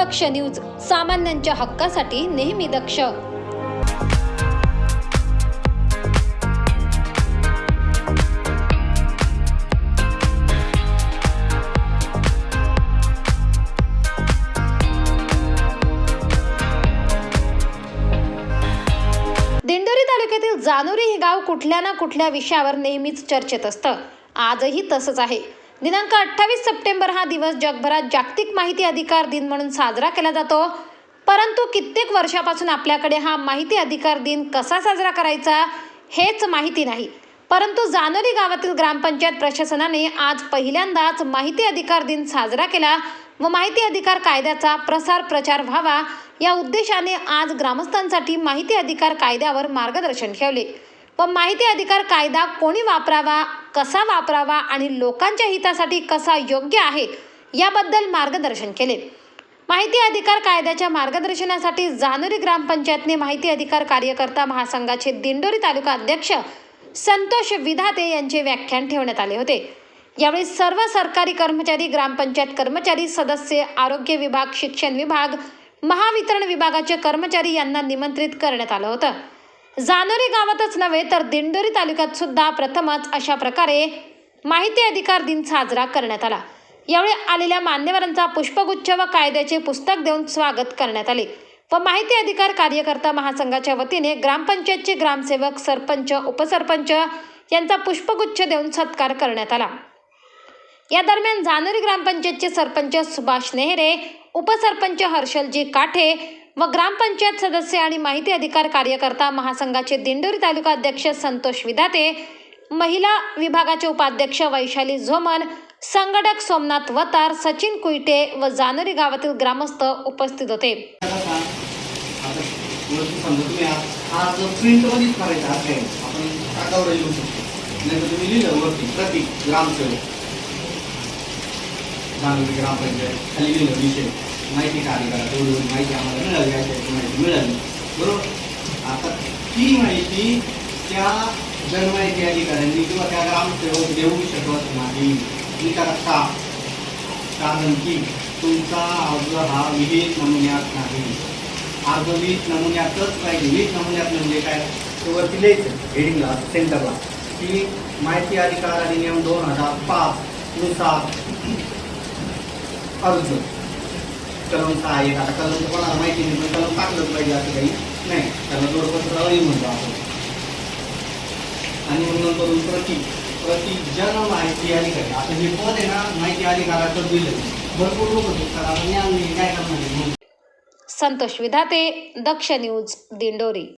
दक्ष news सामान्यांच्या हक्कासाठी नेहमी दक्ष. दिंडोरी तालुक्यातील जानोरी हे गाव कुठल्या ना कुठल्या विषयावर नेहमीच चर्चेत असतं. आजही तसंच आहे. दिनांक अठ्ठावीस सप्टेंबर हा दिवस जगभरात जागतिक माहिती अधिकार दिन म्हणून साजरा केला जातो. परंतु कित्येक वर्षापासून आपल्याकडे हा माहिती अधिकार दिन कसा साजरा करायचा हेच माहिती नाही. परंतु जानोरी गावातील ग्रामपंचायत प्रशासनाने आज पहिल्यांदाच माहिती अधिकार दिन साजरा केला व माहिती अधिकार कायद्याचा प्रसार प्रचार व्हावा या उद्देशाने आज ग्रामस्थांसाठी माहिती अधिकार कायद्यावर मार्गदर्शन ठेवले. व माहिती अधिकार कायदा कोणी वापरावा कसा वापरावा आणि लोकांच्या हितासाठी कसा योग्य आहे याबद्दल मार्गदर्शन केले. माहिती अधिकार कायद्याच्या मार्गदर्शनासाठी जानोरी ग्रामपंचायतने माहिती अधिकार कार्यकर्ता महासंघाचे दिंडोरी तालुका अध्यक्ष संतोष विधाते यांचे व्याख्यान ठेवण्यात आले होते. यावेळी सर्व सरकारी कर्मचारी ग्रामपंचायत कर्मचारी सदस्य आरोग्य विभाग शिक्षण विभाग महावितरण विभागाचे कर्मचारी यांना निमंत्रित करण्यात आलं होतं. जानोरी गावातच नव्हे तर दिंडोरी तालुक्यात सुद्धा प्रथमच अशा प्रकारे माहिती अधिकार दिन साजरा करण्यात आला. यावेळी आलेल्या मान्यवरांचा पुष्पगुच्छ व कायद्याचे पुस्तक देऊन स्वागत करण्यात आले व माहिती अधिकार कार्यकर्ता महासंघाच्या वतीने ग्रामपंचायतचे ग्रामसेवक सरपंच उपसरपंच यांचा पुष्पगुच्छ देऊन सत्कार करण्यात आला. या दरम्यान जानोरी ग्रामपंचायतचे सरपंच सुभाष नेहरे उपसरपंच हर्षलजी काठे व ग्रामपंचायत सदस्य आणि माहिती अधिकार कार्यकर्ता महासंघाचे दिंडोरी तालुका अध्यक्ष संतोष विधाते महिला विभागाचे उपाध्यक्ष वैशाली झोमन संघटक सोमनाथ वतार सचिन कुईटे व जानोरी गावातील ग्रामस्थ उपस्थित होते. ग्रामसेवक. ग्रामपंचायत. खाली लिहिलं विषय. माहिती कार्य करा तेवढी माहिती आम्हाला मिळाली अशी माहिती मिळाली बरोबर आता ती माहिती त्या जनमाहिती अधिकाऱ्यांनी किंवा त्या ग्रामसेवक देऊ शकत नाही विचारा का कारण की तुमचा अर्ज हा विहित नमुन्यात नाही अर्ज वीस नमुन्यातच पाहिजे वीस नमुन्यात म्हणजे काय ते वरती लिहायचं हेडिंगला सेंटरला की माहिती अधिकार अधिनियम दोन हजार पाच नुसार अर्ज कलम सहा एक. आता कलम तर कोणाला माहिती नाही पण कलम टाकलंच पाहिजे असं काही नाही. त्याला जोडपत्र म्हणतो आपण. आणि मग नंतर प्रति प्रति जन माहिती अधिकारी. आता हे पद आहे ना माहिती अधिकाराचं दिलं भरपूर लोक शिकतात आता मी आम्ही काय करणार संतोष विधाते दक्ष न्यूज दिंडोरी.